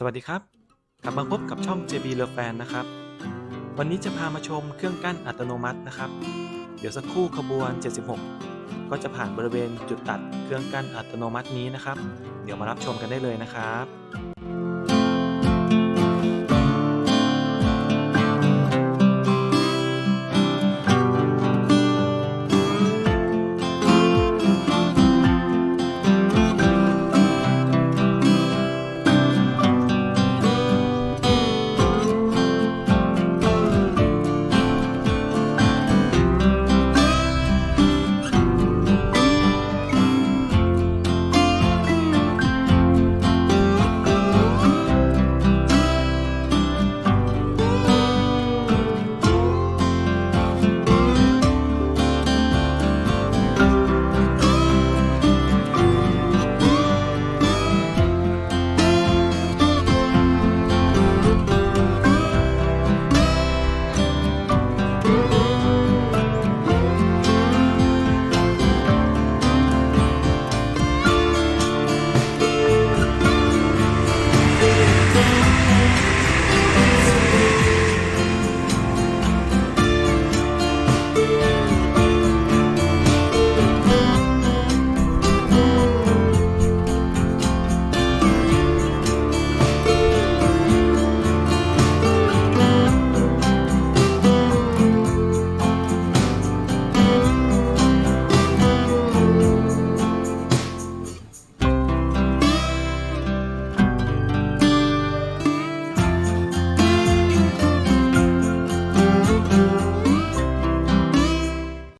สวัสดีครับ กลับมาพบกับช่อง JB l e Fan นะครับ วันนี้จะพามาชมเครื่องกั้นอัตโนมัตินะครับ เดี๋ยวสักครู่ขบวน 76 ก็จะผ่านบริเวณจุดตัดเครื่องกั้นอัตโนมัตินี้นะครับ เดี๋ยวมารับชมกันได้เลยนะครับ